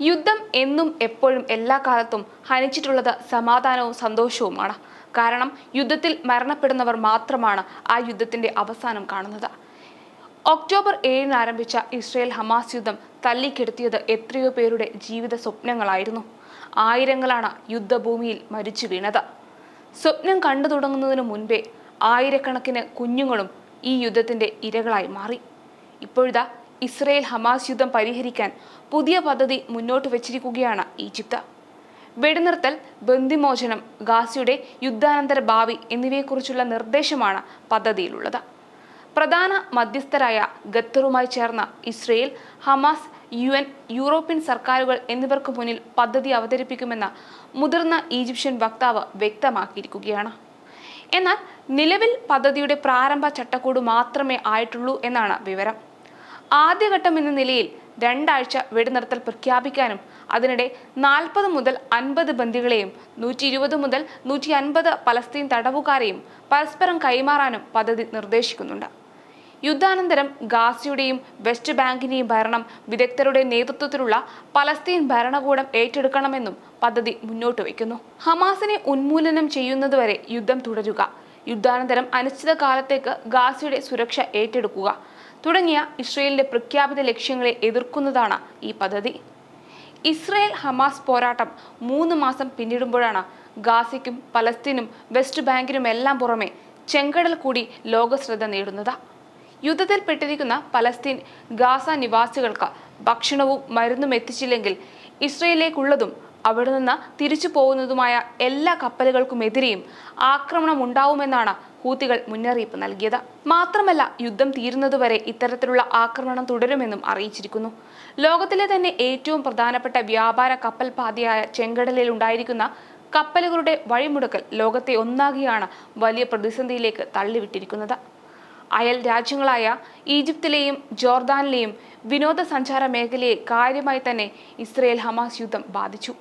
യുദ്ധം എന്നും എപ്പോഴും എല്ലാ കാലത്തും ഹനിച്ചിട്ടുള്ളത് സമാധാനവും സന്തോഷവുമാണ്. കാരണം യുദ്ധത്തിൽ മരണപ്പെടുന്നവർ മാത്രമാണ് ആ യുദ്ധത്തിന്റെ അവസാനം കാണുന്നത്. ഒക്ടോബർ ഏഴിന് ആരംഭിച്ച ഇസ്രയേൽ ഹമാസ് യുദ്ധം തല്ലിക്കെടുത്തിയത് എത്രയോ പേരുടെ ജീവിത സ്വപ്നങ്ങളായിരുന്നു. ആയിരങ്ങളാണ് യുദ്ധഭൂമിയിൽ മരിച്ചു വീണത്. സ്വപ്നം കണ്ടു തുടങ്ങുന്നതിന് മുൻപേ ആയിരക്കണക്കിന് കുഞ്ഞുങ്ങളും ഈ യുദ്ധത്തിന്റെ ഇരകളായി മാറി. ഇപ്പോഴിതാ ഇസ്രയേൽ ഹമാസ് യുദ്ധം പരിഹരിക്കാൻ പുതിയ പദ്ധതി മുന്നോട്ട് വച്ചിരിക്കുകയാണ് ഈജിപ്ത്. വെടിനിർത്തൽ ബന്ധിമോചനം ഗാസിയുടെ യുദ്ധാനന്തര ഭാവി എന്നിവയെക്കുറിച്ചുള്ള നിർദ്ദേശമാണ് പദ്ധതിയിലുള്ളത്. പ്രധാന മധ്യസ്ഥരായ ഖത്തറുമായി ചേർന്ന Israel Hamas U N European സർക്കാരുകൾ എന്നിവർക്ക് മുന്നിൽ പദ്ധതി അവതരിപ്പിക്കുമെന്ന് മുതിർന്ന ഈജിപ്ഷ്യൻ വക്താവ് വ്യക്തമാക്കിയിരിക്കുകയാണ്. എന്നാൽ നിലവിൽ പദ്ധതിയുടെ പ്രാരംഭ ചട്ടക്കൂട് മാത്രമേ ആയിട്ടുള്ളൂ എന്നാണ് വിവരം. ആദ്യഘട്ടം എന്ന നിലയിൽ രണ്ടാഴ്ച വെടിനിർത്തൽ പ്രഖ്യാപിക്കാനും അതിനിടെ നാൽപ്പത് മുതൽ അൻപത് ബന്ദികളെയും നൂറ്റി ഇരുപത് മുതൽ നൂറ്റി അൻപത് പലസ്തീൻ തടവുകാരെയും പരസ്പരം കൈമാറാനും പദ്ധതി നിർദ്ദേശിക്കുന്നുണ്ട്. യുദ്ധാനന്തരം ഗാസയുടെയും വെസ്റ്റ് ബാങ്കിന്റെയും ഭരണം വിദഗ്ധരുടെ നേതൃത്വത്തിലുള്ള പലസ്തീൻ ഭരണകൂടം ഏറ്റെടുക്കണമെന്നും പദ്ധതി മുന്നോട്ട് വയ്ക്കുന്നു. ഹമാസിനെ ഉന്മൂലനം ചെയ്യുന്നതുവരെ യുദ്ധം തുടരുക. യുദ്ധാനന്തരം അനിശ്ചിതകാലത്തേക്ക് ഗാസയുടെ സുരക്ഷ ഏറ്റെടുക്കുക. തുടങ്ങിയ ഇസ്രയേലിന്റെ പ്രഖ്യാപിത ലക്ഷ്യങ്ങളെ എതിർക്കുന്നതാണ് ഈ പദ്ധതി. ഇസ്രയേൽ ഹമാസ് പോരാട്ടം മൂന്ന് മാസം പിന്നിടുമ്പോഴാണ് ഗാസയ്ക്കും പലസ്തീനും വെസ്റ്റ് ബാങ്കിനും എല്ലാം പുറമെ ചെങ്കടൽ കൂടി ലോകശ്രദ്ധ നേടുന്നത്. യുദ്ധത്തിൽ പെട്ടിരിക്കുന്ന പലസ്തീൻ ഗാസ നിവാസികൾക്ക് ഭക്ഷണവും മരുന്നും എത്തിച്ചില്ലെങ്കിൽ ഇസ്രയേലിലേക്കുള്ളതും അവിടെ നിന്ന് തിരിച്ചു പോകുന്നതുമായ എല്ലാ കപ്പലുകൾക്കുമെതിരെയും ആക്രമണം ഉണ്ടാവുമെന്നാണ് ഹൂത്തികൾ മുന്നറിയിപ്പ് നൽകിയത്. മാത്രമല്ല യുദ്ധം തീരുന്നതുവരെ ഇത്തരത്തിലുള്ള ആക്രമണം തുടരുമെന്നും അറിയിച്ചിരിക്കുന്നു. ലോകത്തിലെ തന്നെ ഏറ്റവും പ്രധാനപ്പെട്ട വ്യാപാര കപ്പൽ പാതയായ ചെങ്കടലിൽ ഉണ്ടായിരിക്കുന്ന കപ്പലുകളുടെ വഴിമുടക്കൽ ലോകത്തെ ഒന്നാകെയാണ് വലിയ പ്രതിസന്ധിയിലേക്ക് തള്ളിവിട്ടിരിക്കുന്നത്. അയൽ രാജ്യങ്ങളായ ഈജിപ്തിലെയും ജോർദാനിലെയും വിനോദസഞ്ചാര മേഖലയെ കാര്യമായി തന്നെ ഇസ്രയേൽ ഹമാസ് യുദ്ധം ബാധിച്ചു.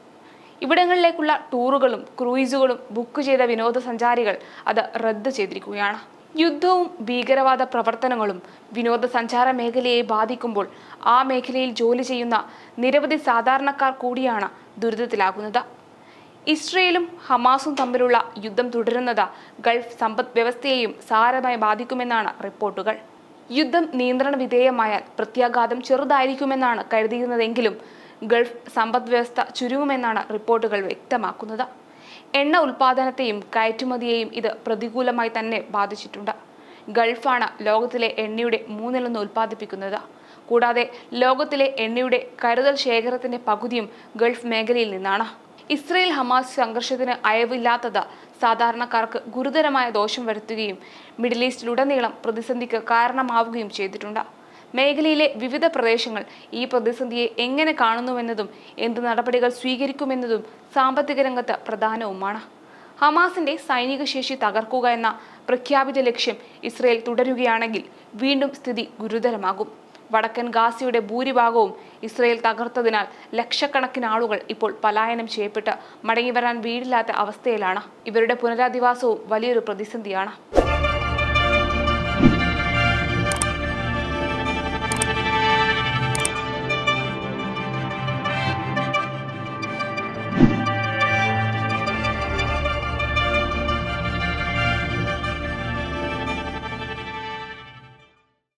ഇവിടങ്ങളിലേക്കുള്ള ടൂറുകളും ക്രൂയിസുകളും ബുക്ക് ചെയ്ത വിനോദസഞ്ചാരികൾ അത് റദ്ദ് ചെയ്തിരിക്കുകയാണ്. യുദ്ധവും ഭീകരവാദ പ്രവർത്തനങ്ങളും വിനോദസഞ്ചാര മേഖലയെ ബാധിക്കുമ്പോൾ ആ മേഖലയിൽ ജോലി ചെയ്യുന്ന നിരവധി സാധാരണക്കാർ കൂടിയാണ് ദുരിതത്തിലാകുന്നത്. ഇസ്രയേലും ഹമാസും തമ്മിലുള്ള യുദ്ധം തുടരുന്നത് ഗൾഫ് സമ്പദ് വ്യവസ്ഥയെയും സാരമായി ബാധിക്കുമെന്നാണ് റിപ്പോർട്ടുകൾ. യുദ്ധം നിയന്ത്രണ വിധേയമായാൽ പ്രത്യാഘാതം ചെറുതായിരിക്കുമെന്നാണ് കരുതിയിരുന്നതെങ്കിലും ഗൾഫ് സമ്പദ് വ്യവസ്ഥ ചുരുങ്ങുമെന്നാണ് റിപ്പോർട്ടുകൾ വ്യക്തമാക്കുന്നത്. എണ്ണ ഉൽപാദനത്തെയും കയറ്റുമതിയെയും ഇത് പ്രതികൂലമായി തന്നെ ബാധിച്ചിട്ടുണ്ട്. ഗൾഫാണ് ലോകത്തിലെ എണ്ണയുടെ മൂന്നിലൊന്ന് ഉൽപ്പാദിപ്പിക്കുന്നത്. കൂടാതെ ലോകത്തിലെ എണ്ണയുടെ കരുതൽ ശേഖരത്തിന്റെ പകുതിയും ഗൾഫ് മേഖലയിൽ നിന്നാണ്. ഇസ്രയേൽ ഹമാസ് സംഘർഷത്തിന് അയവില്ലാത്തത് സാധാരണക്കാർക്ക് ഗുരുതരമായ ദോഷം വരുത്തുകയും മിഡിൽ ഈസ്റ്റിലുടനീളം പ്രതിസന്ധിക്ക് കാരണമാവുകയും ചെയ്തിട്ടുണ്ട്. മേഖലയിലെ വിവിധ പ്രദേശങ്ങൾ ഈ പ്രതിസന്ധിയെ എങ്ങനെ കാണുന്നുവെന്നതും എന്ത് നടപടികൾ സ്വീകരിക്കുമെന്നതും സാമ്പത്തിക രംഗത്ത് പ്രധാനവുമാണ്. ഹമാസിന്റെ സൈനിക ശേഷി തകർക്കുക എന്ന പ്രഖ്യാപിത ലക്ഷ്യം ഇസ്രയേൽ തുടരുകയാണെങ്കിൽ വീണ്ടും സ്ഥിതി ഗുരുതരമാകും. വടക്കൻ ഗാസയുടെ ഭൂരിഭാഗവും ഇസ്രയേൽ തകർത്തതിനാൽ ലക്ഷക്കണക്കിന് ആളുകൾ ഇപ്പോൾ പലായനം ചെയ്യപ്പെട്ട് മടങ്ങിവരാൻ വീടില്ലാത്ത അവസ്ഥയിലാണ്. ഇവരുടെ പുനരധിവാസവും വലിയൊരു പ്രതിസന്ധിയാണ്.